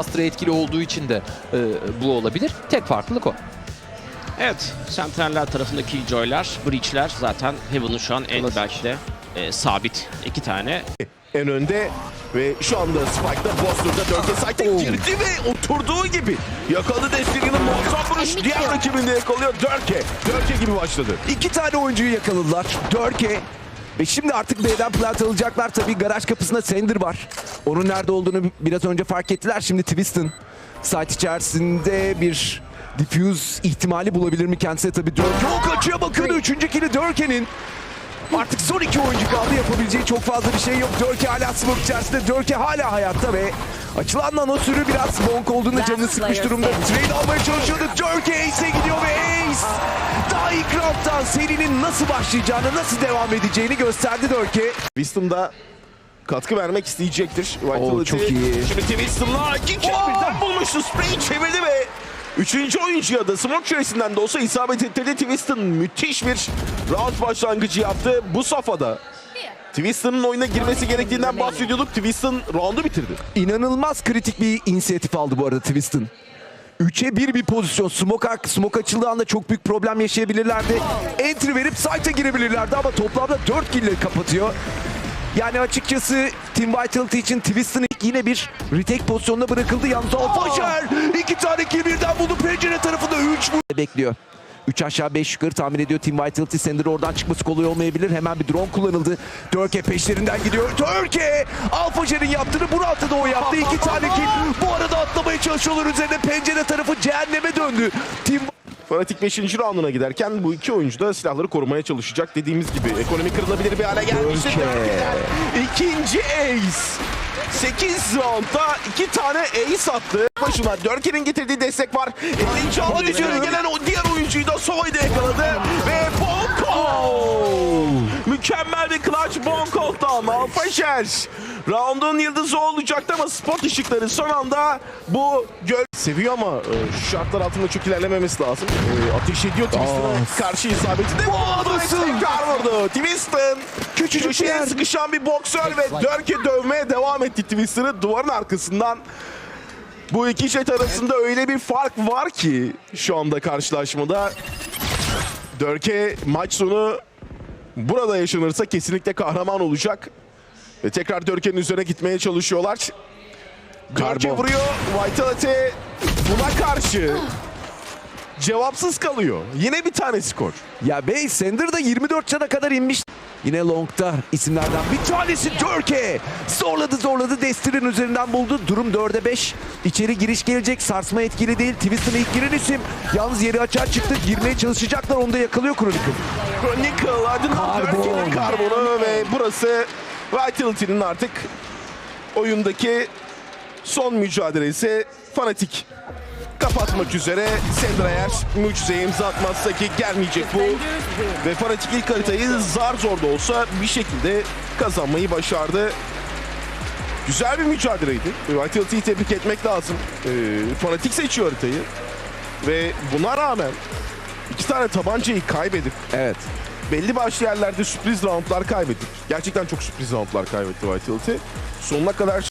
Astra etkili olduğu için de e, bu olabilir. Tek farklılık o. Evet, Sentineller tarafındaki Joy'lar, Breach'ler zaten Heaven'ın şu an en belki de e, sabit iki tane. en önde ve şu anda Spike'da Boster'da Dörke Sait'e girdi ve oturduğu gibi yakaladı Destiny'nin muazzam vuruş. Diğer rakibini de yakalıyor Dörke. Dörke gibi başladı. İki tane oyuncuyu yakaladılar. Dörke. Ve şimdi artık B'den plant alacaklar. Tabii garaj kapısında Sender var. Onun nerede olduğunu biraz önce fark ettiler. Şimdi Twist'in site içerisinde bir diffuse ihtimali bulabilir mi kendisi tabii Dörke. O kaçıya bakıyordu. Üçüncü kili Dörke'nin. Artık son iki oyuncu kaldı. Yapabileceği çok fazla bir şey yok. Dörke hala smoke içerisinde. Dörke hala hayatta ve açılan nano sürü biraz bonk olduğunda canını sıkmış durumda. Trade almaya çalışıyordu. Dörke serinin nasıl başlayacağını, nasıl devam edeceğini gösterdi Dörke. Wisdom'da katkı vermek isteyecektir. Oo, Vitality. çok iyi. Şimdi Twistom'la iki kere birden bulmuştu. Spray'i çevirdi ve Üçüncü oyuncuya da smoke çeresinden de olsa isabet ettirdi. Twiston müthiş bir round başlangıcı yaptı. Bu safhada Twiston'ın oyuna girmesi gerektiğinden bahsediyorduk. Twiston roundu bitirdi. İnanılmaz kritik bir inisiyatif aldı bu arada Twist'in. 3'e 1 bir pozisyon. Smoke, smoke açıldığı anda çok büyük problem yaşayabilirlerdi. Entry verip site'e girebilirlerdi ama toplamda 4 kill kapatıyor. Yani açıkçası Team Vitality için Twist'in yine bir retake pozisyonuna bırakıldı. Yalnız Alfajer iki tane kill birden buldu. Pencere tarafında 3 bu. Bekliyor. 3 aşağı 5 yukarı tahmin ediyor Team Vitality. Sender oradan çıkması kolay olmayabilir. Hemen bir drone kullanıldı. Dörke peşlerinden gidiyor. Dörke! Alfajer'in yaptığını bu roundda da o yaptı. İki tane kill. Bu çalışıyorlar üzerine. Pencere tarafı cehenneme döndü. Team Fanatik 5. rounduna giderken bu iki oyuncu da silahları korumaya çalışacak. Dediğimiz gibi ekonomi kırılabilir bir hale gelmişti. İkinci ace. 8 roundda iki tane ace attı. Başına Dörke'nin getirdiği destek var. 50. round Hadi üzerine gelen o diğer oyuncuyu da Soy'da yakaladı. Ve Bonko! Mükemmel bir clutch Bonko'dan Alfaşer. Round'un yıldızı olacaktı ama spot ışıkları son anda bu göl seviyor ama e, şu şartlar altında çok ilerlememesi lazım. E, ateş ediyor Twiston'a karşı isabetinde. Boğazlasın. Tekrar vurdu. Twiston Küçücük köşeye yer. sıkışan bir boksör ve Dörke dövmeye devam etti Twiston'ı duvarın arkasından. Bu iki jet arasında öyle bir fark var ki şu anda karşılaşmada. Dörke maç sonu burada yaşanırsa kesinlikle kahraman olacak. Ve tekrar Dörke'nin üzerine gitmeye çalışıyorlar. Dörke vuruyor. Vitality buna karşı cevapsız kalıyor. Yine bir tane skor. Ya Bey Sender da 24 cana kadar inmiş. Yine Long'da isimlerden bir tanesi Dörke. Zorladı zorladı Destir'in üzerinden buldu. Durum 4'e 5. İçeri giriş gelecek. Sarsma etkili değil. Twiston'a ilk giren isim. Yalnız yeri açığa çıktı. Girmeye çalışacaklar. Onu da yakalıyor Chronicle. Chronicle ardından. Dörke'nin karbonu ve burası Vitality'nin artık oyundaki son mücadelesi fanatik kapatmak üzere. Sendra eğer mucizeye imza atmazsa ki gelmeyecek bu. Ve fanatik ilk haritayı zar zor da olsa bir şekilde kazanmayı başardı. Güzel bir mücadeleydi. Vitality'yi tebrik etmek lazım. Ee, fanatik seçiyor haritayı. Ve buna rağmen iki tane tabancayı kaybedip Evet. belli başlı yerlerde sürpriz roundlar kaybettik. Gerçekten çok sürpriz roundlar kaybetti Vitality. Sonuna kadar